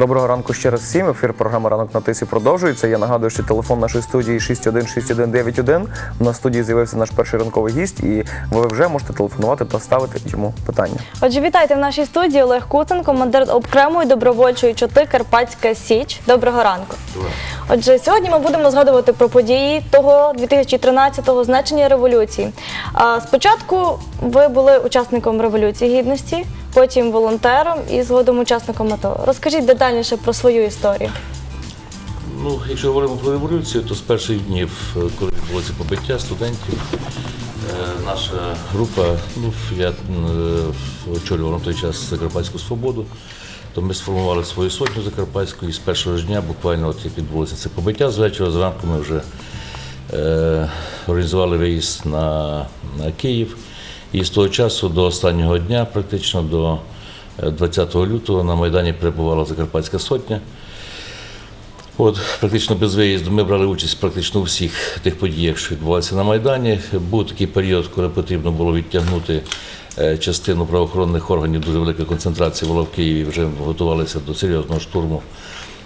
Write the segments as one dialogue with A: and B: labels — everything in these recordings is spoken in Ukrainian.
A: Доброго ранку ще раз всім. Ефір програми Ранок на тисі продовжується. Я нагадую, що телефон нашої студії 616191. На студії з'явився наш перший ранковий гість, і ви вже можете телефонувати та ставити йому питання.
B: Отже, вітайте в нашій студії Олег Куцин, командир окремої добровольчої чоти Карпатська Січ. Доброго ранку. Отже, сьогодні ми будемо згадувати про події того 2013-го значення революції. Спочатку ви були учасником революції гідності, потім волонтером і згодом учасником АТО. Розкажіть детальніше про свою історію.
C: Ну, якщо говоримо про революцію, то з перших днів, е, коли відбулося побиття студентів, е, наша група, ну я е, очолював на той час Закарпатську свободу, то ми сформували свою сотню Закарпатську і з першого ж дня, буквально от як відбулося це побиття, з вечора зранку ми вже е, організували виїзд на, на Київ. І з того часу до останнього дня, практично до е, 20 лютого, на Майдані перебувала Закарпатська сотня. От, практично без виїзду ми брали участь практично у всіх тих подіях, що відбувалися на Майдані. Був такий період, коли потрібно було відтягнути е, частину правоохоронних органів, дуже велика концентрація була в Києві, вже готувалися до серйозного штурму.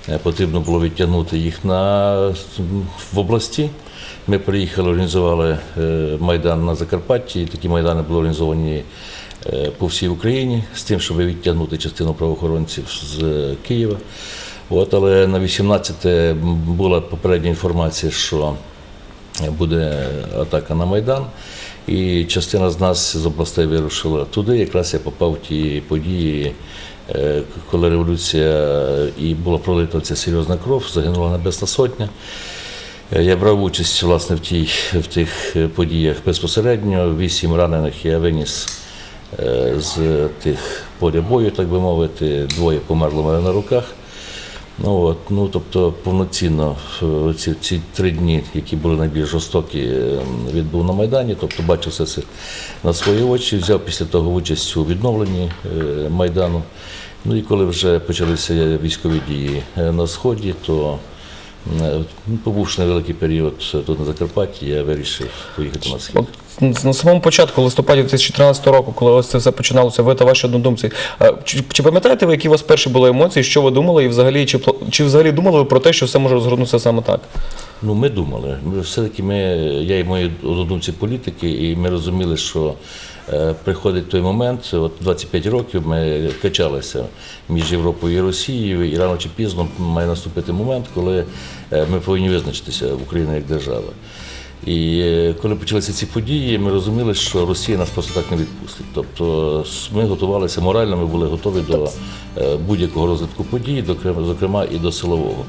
C: Е, Потрібно було відтягнути їх на, в області. Ми приїхали, організували е, Майдан на Закарпатті. Такі майдани були організовані е, по всій Україні з тим, щоб відтягнути частину правоохоронців з Києва. От, але на 18 була попередня інформація, що буде атака на Майдан. І частина з нас з областей вирушила туди. Якраз я попав в ті події, коли революція і була пролита ця серйозна кров, загинула Небесна Сотня. Е, Я брав участь власне в, тій, в тих е, подіях безпосередньо. Вісім ранених я виніс е, з тих поля бою, так би мовити. Двоє померли мене на руках. Ну, от, ну, тобто повноцінно е, ці, ці три дні, які були найбільш жорстокі, е, відбув на Майдані, тобто бачив все це на свої очі, взяв після того участь у відновленні е, Майдану. Ну і коли вже почалися військові дії на Сході, то ну, побувши невеликий період тут на Закарпатті, я вирішив поїхати на схід.
A: На самому початку, листопаді 2013 року, коли ось це все починалося, ви та ваші однодумці. е, Чи, чи пам'ятаєте ви, які у вас перші були емоції, що ви думали, і взагалі чи чи взагалі думали ви про те, що все може розгорнутися саме так?
C: Ну, ми думали. Ми все-таки ми, я і мої однодумці політики, і ми розуміли, що е, приходить той момент, от 25 років ми качалися між Європою і Росією, і рано чи пізно має наступити момент, коли е, ми повинні визначитися Україна як держава. І е, коли почалися ці події, ми розуміли, що Росія нас просто так не відпустить. Тобто ми готувалися морально, ми були готові до е, будь-якого розвитку подій, зокрема і до силового.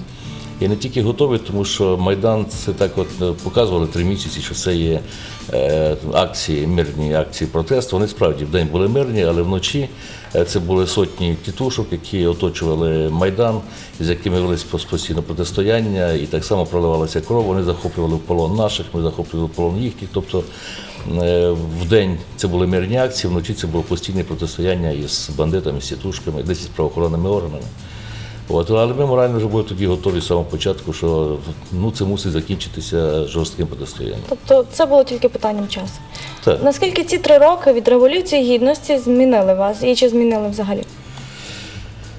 C: І не тільки готові, тому що Майдан це так от е, показували три місяці, що це є е, акції, мирні акції протесту. Вони справді вдень були мирні, але вночі е, це були сотні тітушок, які оточували Майдан, з якими велись постійно протистояння, і так само проливалася кров. Вони захоплювали в полон наших, ми захоплювали в полон їхніх. Тобто е, вдень це були мирні акції, вночі це було постійне протистояння із бандитами, з тітушками, десь із правоохоронними органами. От, але ми морально вже були тоді готові з самого початку, що ну, це мусить закінчитися жорстким протистоянням.
B: Тобто це було тільки питанням часу.
C: Так.
B: Наскільки ці три роки від революції гідності змінили вас і чи змінили взагалі?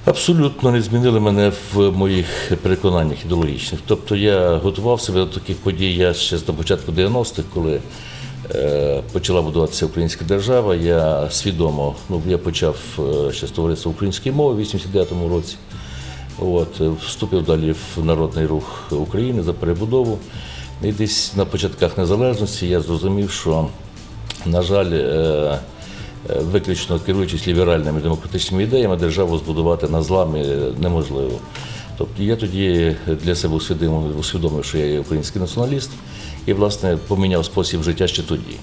C: Абсолютно не змінили мене в моїх переконаннях ідеологічних. Тобто я готував себе до таких подій я ще на початку 90-х, коли е, почала будуватися українська держава. Я свідомо ну, я почав е, ще з товариства української мови в 89-му році. От, е, вступив далі в народний рух України за перебудову. І десь на початках незалежності я зрозумів, що, на жаль, е, е, виключно керуючись ліберальними демократичними ідеями, державу збудувати на зламі неможливо. Тобто я тоді для себе усвідомив, усвідомив, що я є український націоналіст і, власне, поміняв спосіб життя ще тоді.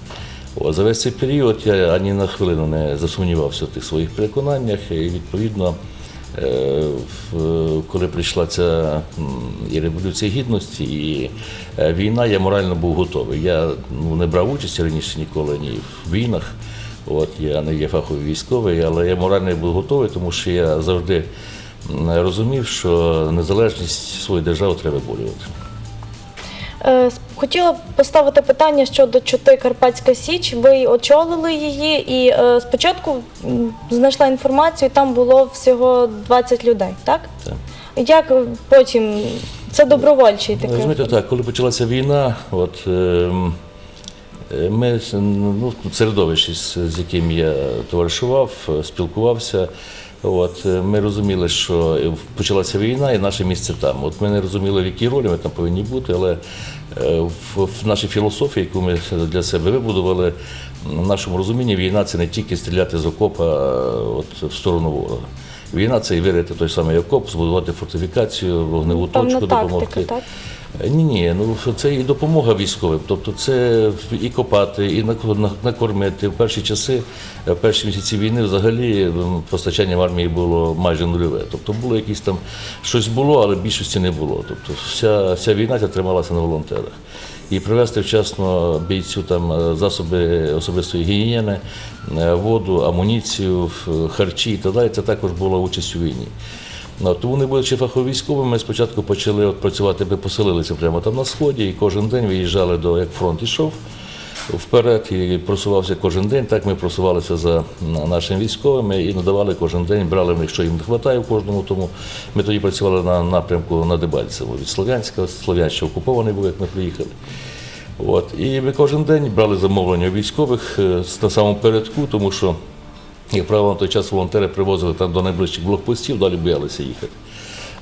C: О, За весь цей період я ані на хвилину не засумнівався в тих своїх переконаннях, і відповідно. Е, коли прийшла ця і революція гідності, і е, війна, я морально був готовий. Я ну, не брав участі раніше ніколи ні в війнах. От я не є фаховий військовий, але я морально був готовий, тому що я завжди розумів, що незалежність своєї держави треба виборювати.
B: Е, Хотіла б поставити питання щодо чоти Карпатська Січ. Ви очолили її, і е, спочатку знайшла інформацію, там було всього 20 людей, так?
C: Так.
B: Як потім це добровольчий
C: Ну,
B: такий?
C: Розумієте, так, коли почалася війна, от, ем, е, ми ну, середовище, з яким я товаришував, спілкувався. От, е, ми розуміли, що почалася війна і наше місце там. От ми не розуміли, в якій ролі ми там повинні бути, але е, в, в нашій філософії, яку ми для себе вибудували, в нашому розумінні війна це не тільки стріляти з окопа е, от, в сторону ворога. Війна це і вирити той самий окоп, збудувати фортифікацію, вогневу точку,
B: тактика,
C: допомогти.
B: так?
C: Ні, ні, ну це і допомога військовим. Тобто це і копати, і нако- накормити. В перші часи, е, в перші місяці війни, взагалі постачання в армії було майже нульове. Тобто було якісь там щось було, але більшості не було. Тобто вся, вся війна ця трималася на волонтерах. І привезти вчасно бійцю там е, засоби особистої гігієни, е, воду, амуніцію, харчі і так далі, це також була участь у війні. Тому не будучи фаховим військовим, ми спочатку почали от працювати, ми поселилися прямо там на сході, і кожен день виїжджали до як фронт ішов вперед і просувався кожен день. Так ми просувалися за нашими військовими і надавали кожен день, брали в них, що їм не вистачає в кожному. Тому ми тоді працювали на напрямку на Дебальцево від Слов'янська, Слов'янська окупований був, як ми приїхали. От. І ми кожен день брали замовлення військових е, на самому передку, тому що, як правило, на той час волонтери привозили там до найближчих блокпостів, далі боялися їхати.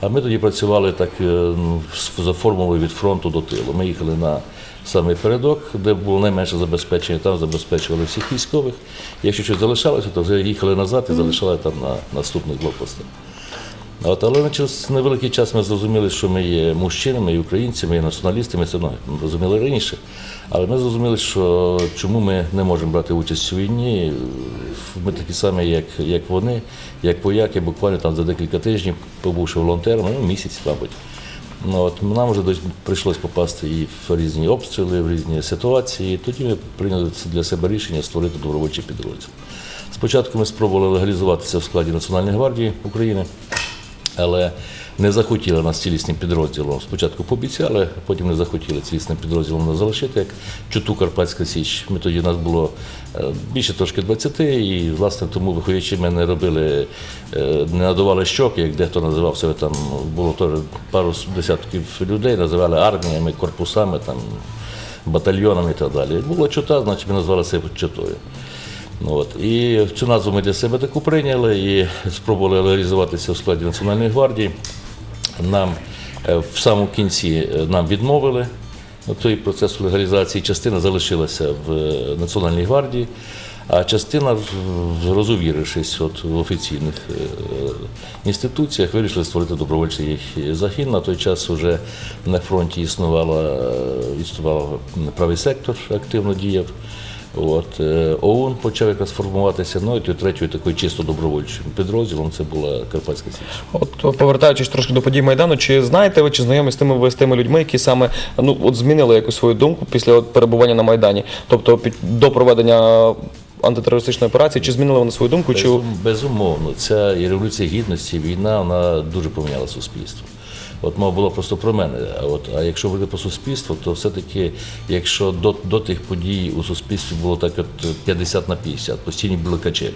C: А ми тоді працювали так е, ну, за формулою від фронту до тилу. Ми їхали на самий передок, де було найменше забезпечення, там забезпечували всіх військових. Якщо щось залишалося, то вже їхали назад і залишали там на наступних блокпостах. От, але через невеликий час ми зрозуміли, що ми є мужчинами, і українцями, і націоналістами, це розуміли раніше. Але ми зрозуміли, що чому ми не можемо брати участь у війні. Ми такі самі, як, як вони, як поляки, буквально там за декілька тижнів, побувши волонтерами, ну місяць, мабуть. Ну, от, нам вже прийшлось попасти і в різні обстріли, в різні ситуації. Тоді ми прийняли для себе рішення створити добровольчий підрозділ. Спочатку ми спробували легалізуватися в складі Національної гвардії України, але не захотіли нас цілісним підрозділом. Спочатку пообіцяли, потім не захотіли цілісним підрозділом нас залишити, як чуту Карпатська Січ. Ми тоді нас було е, більше трошки 20, і власне тому, виходячи, ми не робили, е, не надавали щоки, як дехто називав себе там, було теж пару десятків людей, називали арміями, корпусами, там, батальйонами і так далі. Було чута, значить ми назвали себе чутою. Ну, От. І цю назву ми для себе таку прийняли і спробували легалізуватися в складі Національної гвардії. Нам е, в самому кінці е, нам відмовили ну, той процес легалізації. Частина залишилася в е, Національній гвардії, а частина, розувірившись от в офіційних інституціях, вирішили створити добровольчий загін. На той час вже на фронті існувала, існував правий сектор, активно діяв. От, е, ОУН почав якраз формуватися, ну і третьою такою чисто добровольчим підрозділом це була Карпатська Січ.
A: От повертаючись трошки до подій Майдану, чи знаєте ви, чи знайомі з тими ви з тими людьми, які саме ну от змінили якусь свою думку після от перебування на Майдані? Тобто під до проведення антитерористичної операції, чи змінили вони свою думку? Чи
C: Безумовно, ця революція гідності, війна, вона дуже поміняла суспільство. От мова була просто про мене. А от а якщо говорити про суспільство, то все-таки, якщо до, до тих подій у суспільстві було так от 50 на 50, постійні були качелі.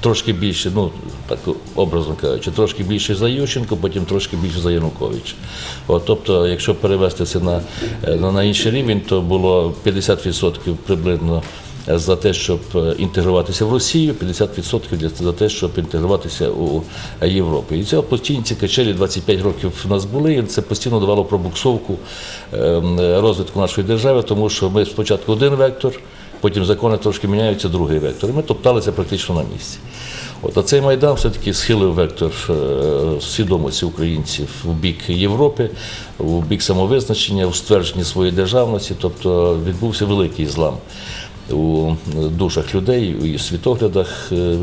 C: Трошки більше, ну так образно кажучи, трошки більше за Ющенко, потім трошки більше за Янукович. От, тобто, якщо перевести це на, е, на, на інший рівень, то було 50% приблизно за те, щоб е, інтегруватися в Росію, 50% для- за те, щоб інтегруватися у Європу. І це постійні ці качелі 25 років в нас були, і це постійно давало пробуксовку ем, розвитку нашої держави, тому що ми спочатку один вектор, потім закони трошки міняються, другий вектор. І ми топталися практично на місці. От, а цей майдан все-таки схилив вектор е, свідомості українців в бік Європи, в бік самовизначення, у ствердженні своєї державності, тобто відбувся великий злам у душах людей і світоглядах. Е,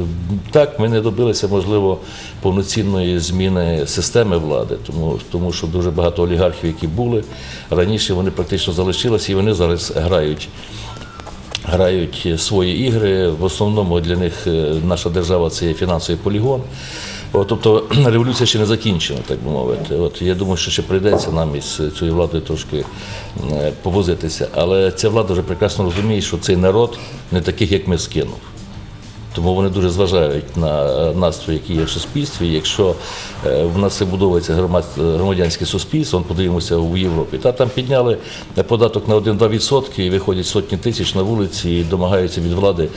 C: Так, ми не добилися, можливо, повноцінної зміни системи влади, тому, тому що дуже багато олігархів, які були раніше, вони практично залишилися і вони зараз грають грають свої ігри. В основному для них е, наша держава це є фінансовий полігон. Тобто революція ще не закінчена, так би мовити. От я думаю, що ще прийдеться нам із цією владою трошки е, повозитися. Але ця влада вже прекрасно розуміє, що цей народ не таких, як ми скинув. Тому вони дуже зважають на е, настрій, який є в суспільстві. Якщо е, в нас вибудовується громад- громадянське суспільство, подивимося в Європі. Та там підняли податок на 1-2% і виходять сотні тисяч на вулиці і домагаються від влади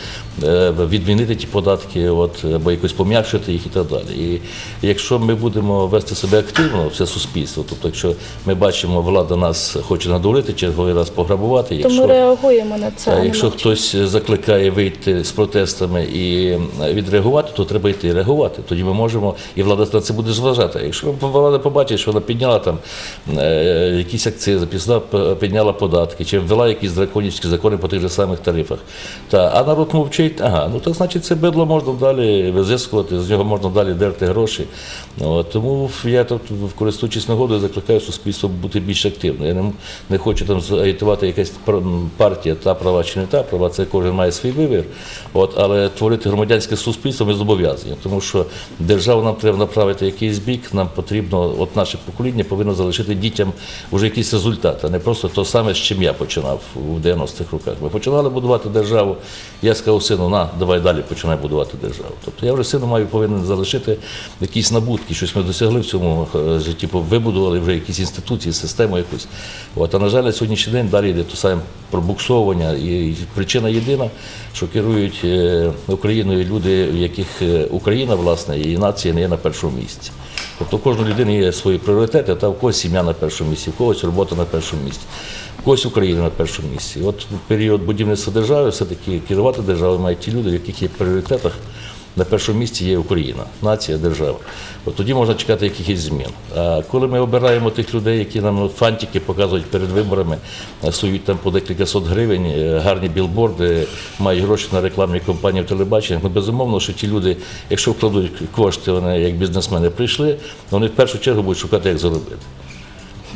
C: е, відмінити ті податки, от або якось пом'якшити їх і так далі. І якщо ми будемо вести себе активно, все суспільство, тобто, якщо ми бачимо, влада нас хоче надурити, черговий раз пограбувати, якщо
B: реагуємо на це.
C: якщо хтось закликає вийти з протестами і відреагувати, то треба йти реагувати. Тоді ми можемо, і влада на це буде зважати. Якщо влада побачить, що вона підняла там е, якісь акцизи, підняла податки, чи ввела якісь драконівські закони по тих же самих тарифах, та а народ мовчить, ага, ну то значить це бидло можна далі визискувати, з нього можна далі дерти гроші. От, тому я тут, користуючись нагодою, закликаю суспільство бути більш активним. Я не, не хочу там агітувати якась партія, та права чи не та права, це кожен має свій вибір. От, але творити громадянське суспільство ми зобов'язані, тому що державу нам треба направити якийсь бік, нам потрібно, от наше покоління повинно залишити дітям вже якийсь результат, а не просто то саме, з чим я починав у 90-х роках. Ми починали будувати державу. Я сказав сину, на, давай далі починай будувати державу. Тобто я вже сину маю повинен залишити якісь набутки, щось ми досягли в цьому е, житті, вибудували вже якісь інституції, систему якусь. От, а на жаль, на сьогоднішній день далі йде то саме пробуксовування. І, і причина єдина, що керують е, Україною люди, в яких е, Україна, власне, і нація не є на першому місці. Тобто у кожної людини є свої пріоритети, та в когось сім'я на першому місці, в когось робота на першому місці, в когось Україна на першому місці. От період будівництва держави все-таки керувати державою мають ті люди, в яких є пріоритетах на першому місці є Україна, нація, держава. От тоді можна чекати якихось змін. А коли ми обираємо тих людей, які нам фантики показують перед виборами, сують там по декілька сот гривень, е, гарні білборди, мають гроші на рекламні кампанії в телебаченнях, ну безумовно, що ті люди, якщо вкладуть кошти, вони як бізнесмени прийшли, вони в першу чергу будуть шукати, як заробити.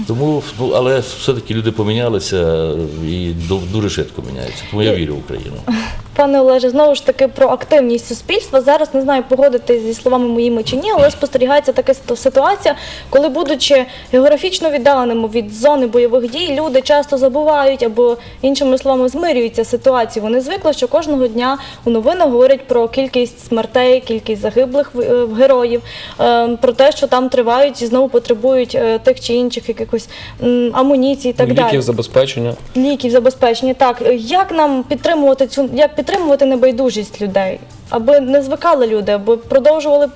C: Тому, ну, але все-таки люди помінялися і дуже швидко міняються. Тому я вірю в Україну.
B: Пане Олеже, знову ж таки про активність суспільства. Зараз не знаю, погодитись зі словами моїми чи ні, але спостерігається така ситуація, коли, будучи географічно віддаленими від зони бойових дій, люди часто забувають або іншими словами змирюються з ситуацією. Вони звикли, що кожного дня у новинах говорять про кількість смертей, кількість загиблих е, героїв, е, про те, що там тривають і знову потребують е, тих чи інших якихось амуніцій і так
A: Ну,
B: далі
D: Ліків, забезпечення.
B: ліків забезпечення. Так як нам підтримувати цю як підтримувати небайдужість людей, аби не звикали люди, аби продовжували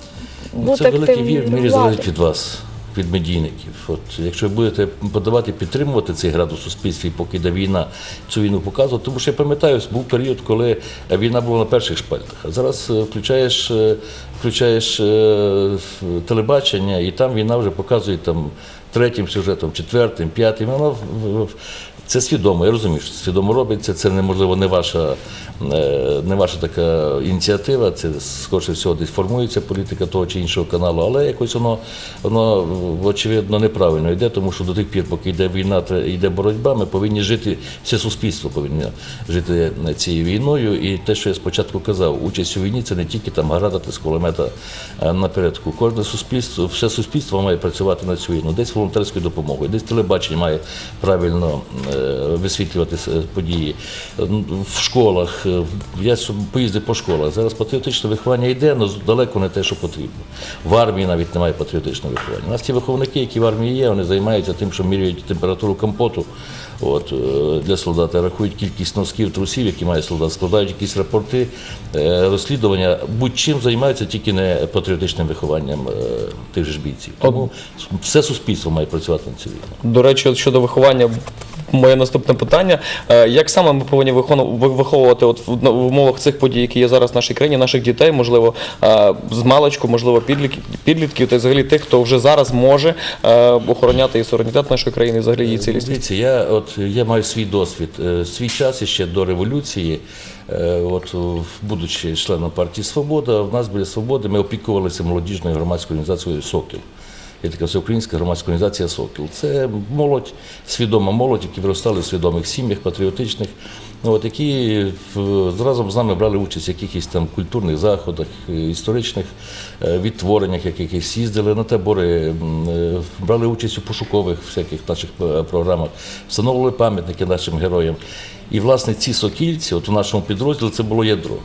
C: Ну,
B: бути
C: Це великий вір в мірі залежить від вас, від медійників. От якщо ви будете подавати, підтримувати цей градус у суспільстві, поки йде війна, цю війну показувати, тому що я пам'ятаю, був період, коли війна була на перших шпальтах. А зараз е, включаєш, е, включаєш е, телебачення, і там війна вже показує там третім сюжетом, четвертим, п'ятим. Воно в- в- це свідомо, я розумію, що свідомо робиться. Це неможливо не ваша, е, не ваша така ініціатива. Це скоріше всього десь формується політика того чи іншого каналу, але якось воно воно очевидно неправильно йде, тому що до тих пір, поки йде війна, йде боротьба, ми повинні жити, все суспільство повинно жити цією війною. І те, що я спочатку казав, участь у війні це не тільки там градати з кулемета е, напередку. Кожне суспільство, все суспільство має працювати на цю війну. Десь волонтерською допомогою, десь телебачення має правильно е, висвітлювати події. В школах, е, я поїздив по школах. Зараз патріотичне виховання йде, але далеко не те, що потрібно. В армії навіть немає патріотичного виховання. У нас ті виховники, які в армії є, вони займаються тим, що міряють температуру компоту от, е, для солдата, рахують кількість носків, трусів, які має солдат, складають якісь рапорти, е, розслідування. Будь-чим займаються тільки не патріотичним вихованням тих ж бійців. Тому все суспільство має працювати на цю війну.
D: До речі, щодо виховання, моє наступне питання. Е, Як саме ми повинні виховувати от в умовах цих подій, які є зараз в нашій країні, наших дітей, можливо, е, з маличку, можливо, підлітків, та взагалі тих, хто вже зараз може е, охороняти і суверенітет нашої країни, і взагалі її цілісність?
C: Дивіться, я от я маю свій досвід. Свій час ще до революції, от будучи членом партії Свобода, в нас біля свободи ми опікувалися молодіжною громадською організацією Сокіл. Є така всеукраїнська громадська організація Сокіл. Це молодь, свідома молодь, які виростали в свідомих сім'ях, патріотичних, ну, от, які разом з нами брали участь в якихось там культурних заходах, е, історичних е, відтвореннях, якихось їздили на табори, е, брали участь у пошукових всяких наших програмах, встановили пам'ятники нашим героям. І, власне, ці сокільці, от у нашому підрозділі, це було ядро.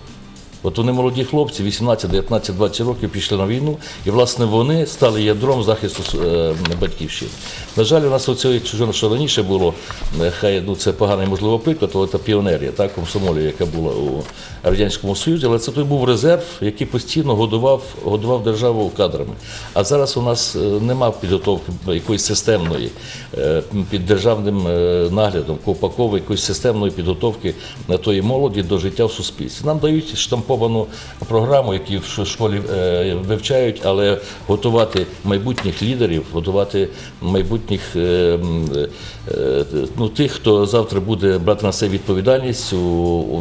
C: От вони молоді хлопці, 18, 19, 20 років пішли на війну, і власне вони стали ядром захисту е, батьківщини. На жаль, у нас оце, що що раніше було, е, хай ну це поганий можливо приклад, але це піонерія, так, комсомолія, яка була у Радянському Союзі, але це той був резерв, який постійно годував, годував державу кадрами. А зараз у нас е, нема підготовки якоїсь системної під державним наглядом, ковпакової якоїсь системної підготовки на тої молоді до життя в суспільстві. Нам дають штамповану програму, які в школі е, вивчають, але готувати майбутніх лідерів, готувати майбутніх е, е, ну, тих, хто завтра буде брати на себе відповідальність у,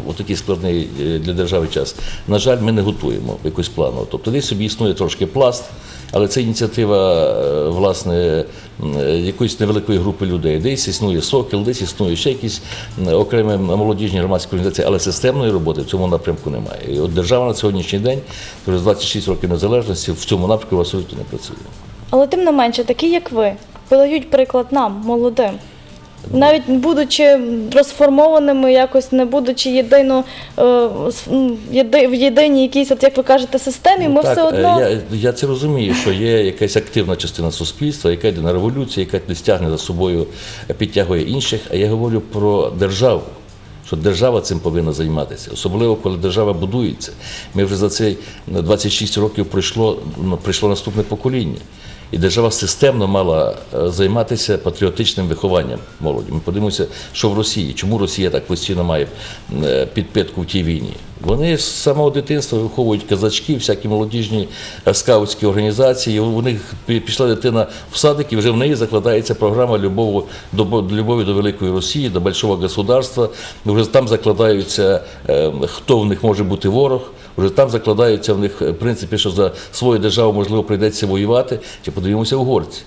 C: у, такий складний для держави час. На жаль, ми не готуємо якусь плану. Тобто десь собі існує трошки пласт. Але це ініціатива власне якоїсь невеликої групи людей. Десь існує сокіл, десь існує ще якісь окремі молодіжні громадські організації, але системної роботи в цьому напрямку немає. І от держава на сьогоднішній день, через 26 років незалежності, в цьому напрямку абсолютно не працює.
B: Але тим не менше, такі як ви, подають приклад нам, молодим. Навіть будучи розформованими, якось не будучи єдино е, єди- в єдиній якійсь, от як ви кажете, системі, ми
C: Ну, так,
B: все
C: е,
B: одно.
C: Я, я це розумію, що є якась активна частина суспільства, яка йде на революцію, яка не стягне за собою, е, підтягує інших. А я говорю про державу. Що держава цим повинна займатися, особливо коли держава будується. Ми вже за цей 26 років пройшло, прийшло наступне покоління. І держава системно мала е, займатися патріотичним вихованням молоді. Ми подивимося, що в Росії, чому Росія так постійно має е, підпитку в тій війні. Вони з самого дитинства виховують казачки, всякі молодіжні е, скаутські організації. У них пішла дитина в садик, і вже в неї закладається програма любові до любові до великої Росії, до большого государства. Вже там закладаються, хто в них може бути ворог. Вже там закладаються в них е, в принципі, що за свою державу можливо прийдеться воювати. Чи подивимося угорці?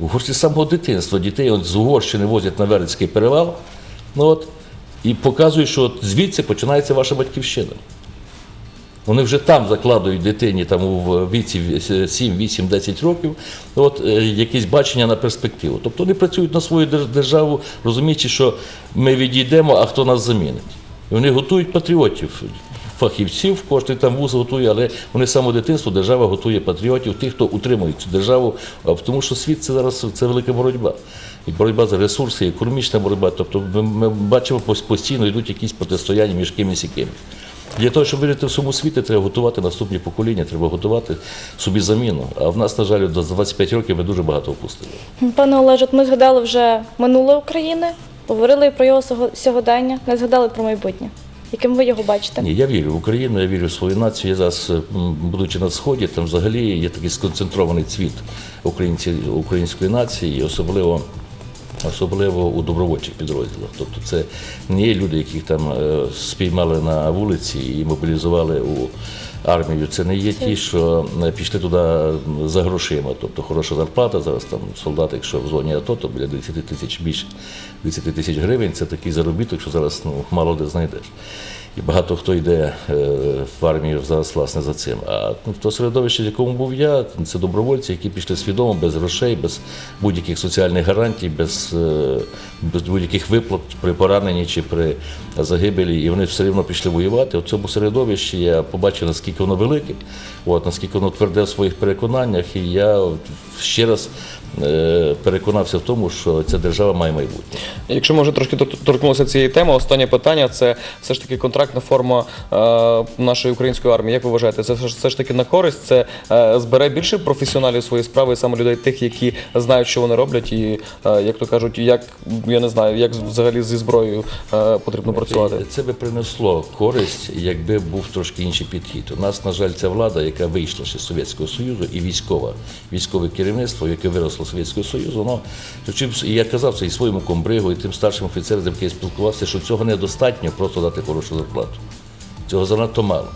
C: Угорці з самого дитинства дітей от з Угорщини возять на Верецький перевал. Ну от, і показують, що от звідси починається ваша батьківщина. Вони вже там закладують дитині там у віці 7, 8, 10 років от, е, якісь бачення на перспективу. Тобто вони працюють на свою державу, розуміючи, що ми відійдемо, а хто нас замінить. І вони готують патріотів, фахівців, кожен там вуз готує, але вони з самого дитинства держава готує патріотів, тих, хто утримує цю державу, тому що світ це зараз це велика боротьба. І боротьба за ресурси, і економічна боротьба. Тобто ми, ми бачимо постійно йдуть якісь протистояння між кимось і кимось. Для того, щоб вижити в всьому світі, треба готувати наступні покоління, треба готувати собі заміну. А в нас, на жаль, до 25 років ми дуже багато впустили.
B: Пане Олеже, ми згадали вже минуле України, говорили про його сього- сьогодення, не згадали про майбутнє. Яким ви його бачите?
C: Ні, я вірю в Україну, я вірю в свою націю. Я зараз, будучи на сході, там взагалі є такий сконцентрований цвіт українці, української нації, особливо. Особливо у добровольчих підрозділах. Тобто це не є люди, яких там е, спіймали на вулиці і мобілізували у армію. Це не є ті, що е, пішли туди за грошима. Тобто хороша зарплата. Зараз там солдат, якщо в зоні АТО, то біля 10 тисяч більше 10 тисяч гривень. Це такий заробіток, що зараз ну, мало де знайдеш. І багато хто йде е, в армію зараз власне за цим. А ну, то середовище, в якому був я, це добровольці, які пішли свідомо, без грошей, без будь-яких соціальних гарантій, без, е, без будь-яких виплат при пораненні чи при загибелі. І вони все рівно пішли воювати. У цьому середовищі я побачив, наскільки воно велике, от, наскільки воно тверде в своїх переконаннях. І я ще раз переконався в тому, що ця держава має майбутнє.
D: Якщо ми вже трошки тор- торкнулися цієї теми, останнє питання це все ж таки контрактна форма е, нашої української армії. Як ви вважаєте, це все ж- таки на користь? Це е, збере більше професіоналів своєї справи, саме людей, тих, які знають, що вони роблять, і е, як то кажуть, як я не знаю, як взагалі зі зброєю е, потрібно працювати.
C: Це би принесло користь, якби був трошки інший підхід. У нас, на жаль, ця влада, яка вийшла ще з Совєтського Союзу, і військова, військове керівництво, яке виросло з Совєтського Союзу, воно і я казав це і своєму комбригу, і тим старшим офіцерам, з яким я спілкувався, що цього недостатньо просто дати хорошу зарплату. Цього занадто мало.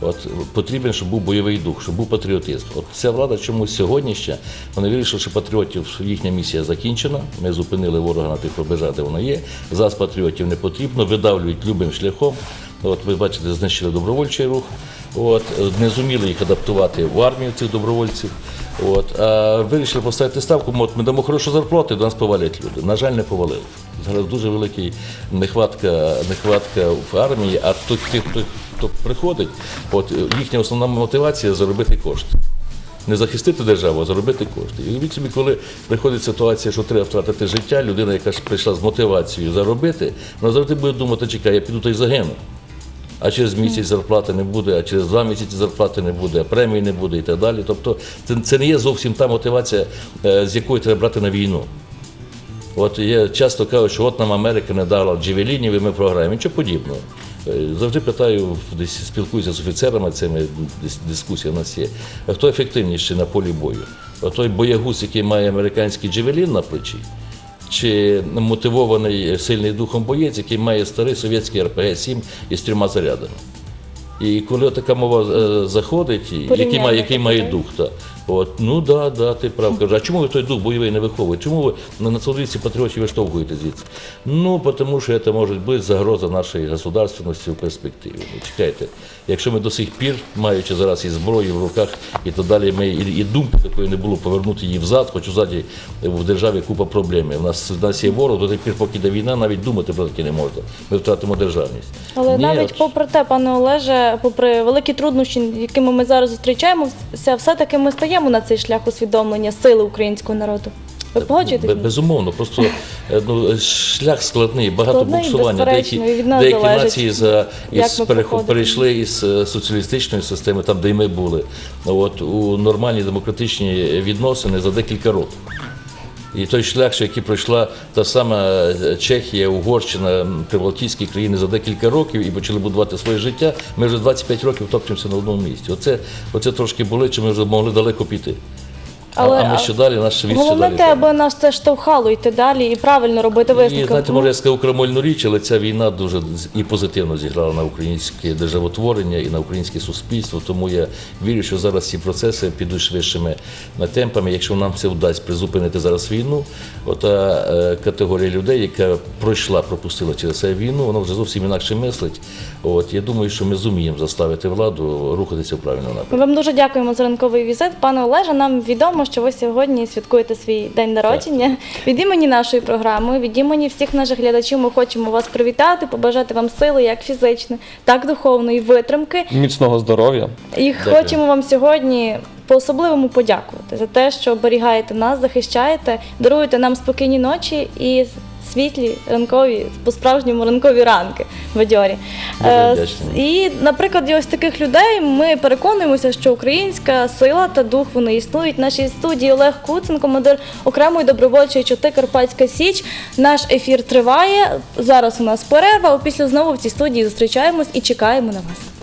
C: От потрібен, щоб був бойовий дух, щоб був патріотизм. От ця влада чомусь сьогодні ще вони вирішили, що патріотів їхня місія закінчена. Ми зупинили ворога на тих рубежах, де воно є. Зараз патріотів не потрібно, видавлюють любим шляхом. От ви бачите, знищили добровольчий рух. От не зуміли їх адаптувати в армію цих добровольців. От, а вирішили поставити ставку, от ми дамо хорошу зарплату, до нас повалять люди. На жаль, не повалили. Зараз дуже велика нехватка, нехватка в армії, а хто, хто, хто, хто приходить, от їхня основна мотивація заробити кошти. Не захистити державу, а заробити кошти. І уявіть собі, коли приходить ситуація, що треба втратити життя, людина, яка ж прийшла з мотивацією заробити, вона завжди буде думати, чекай, я піду та й загину. А через місяць зарплати не буде, а через два місяці зарплати не буде, а премії не буде і так далі. Тобто це, це не є зовсім та мотивація, е, з якої треба брати на війну. От я часто кажу, що от нам Америка не дала джевелінів, і ми програємо. Нічого подібного. Е, Завжди питаю, десь спілкуюся з офіцерами, цими дискусія у нас є. Хто ефективніший на полі бою? Той боягуз, який має американський джевелін на плечі, чи мотивований сильний духом боєць, який має старий совєтський РПГ-7 із трьома зарядами. І коли така мова е, заходить, який має, який має дух, та, от, ну да, да, ти прав кажеш. А чому ви той дух бойовий не виховуєте? Чому ви на націоналістів патріотів виштовхуєте звідси? Ну, тому що це може бути загроза нашої государственності в перспективі. Ну, чекайте, якщо ми до сих пір, маючи зараз і зброю в руках і так далі, ми і, і думки такої не було повернути її взад, хоч взаді в державі купа проблем. У нас, у нас є ворог, до тих пір, поки йде війна, навіть думати про таке не можна. Ми втратимо державність.
B: Але
C: Ні,
B: навіть
C: от-
B: попри те, пане Олеже, попри великі труднощі, якими ми зараз зустрічаємося, все-таки ми стаємо на цей шлях усвідомлення сили українського народу. Ви погоджуєтесь?
C: Безумовно, просто е, ну, шлях складний, багато
B: Складний,
C: буксування. Деякі, деякі нації за, із, перейшли із е, соціалістичної системи, там, де й ми були, от, у нормальні демократичні відносини за декілька років. І той шлях, що який пройшла та сама е, Чехія, Угорщина, Прибалтійські країни за декілька років і почали будувати своє життя, ми вже 25 років топчемося на одному місці. Оце, оце трошки болить, ми вже могли далеко піти.
B: Але-
C: а, ми ще далі, наш світ ще
B: Головне
C: далі.
B: те, аби нас це штовхало йти далі і правильно робити
C: І знаєте, може я сказав крамольну річ, але ця війна дуже і позитивно зіграла на українське державотворення і на українське суспільство. Тому я вірю, що зараз ці процеси підуть швидшими темпами. Якщо нам це вдасться призупинити зараз війну, ота е, категорія людей, яка пройшла, пропустила через це війну, вона вже зовсім інакше мислить. От я думаю, що ми зуміємо заставити владу рухатися в правильному напрямку.
B: Вам дуже дякуємо за ранковий візит. Пане Олеже, нам відомо, що ви сьогодні святкуєте свій день народження. Від імені нашої програми, від імені всіх наших глядачів, ми хочемо вас привітати, побажати вам сили як фізичної, так духовної витримки.
D: Міцного здоров'я.
B: І
C: Дякую.
B: хочемо вам сьогодні по-особливому подякувати за те, що оберігаєте нас, захищаєте, даруєте нам спокійні ночі і світлі ранкові, по-справжньому ранкові ранки бадьорі. Е. І на прикладі ось таких людей ми переконуємося, що українська сила та дух вони існують. В нашій студії Олег Куцин, командир окремої добровольчої чоти Карпатська Січ. Наш ефір триває. Зараз у нас перерва. Після знову в цій студії зустрічаємось і чекаємо на вас.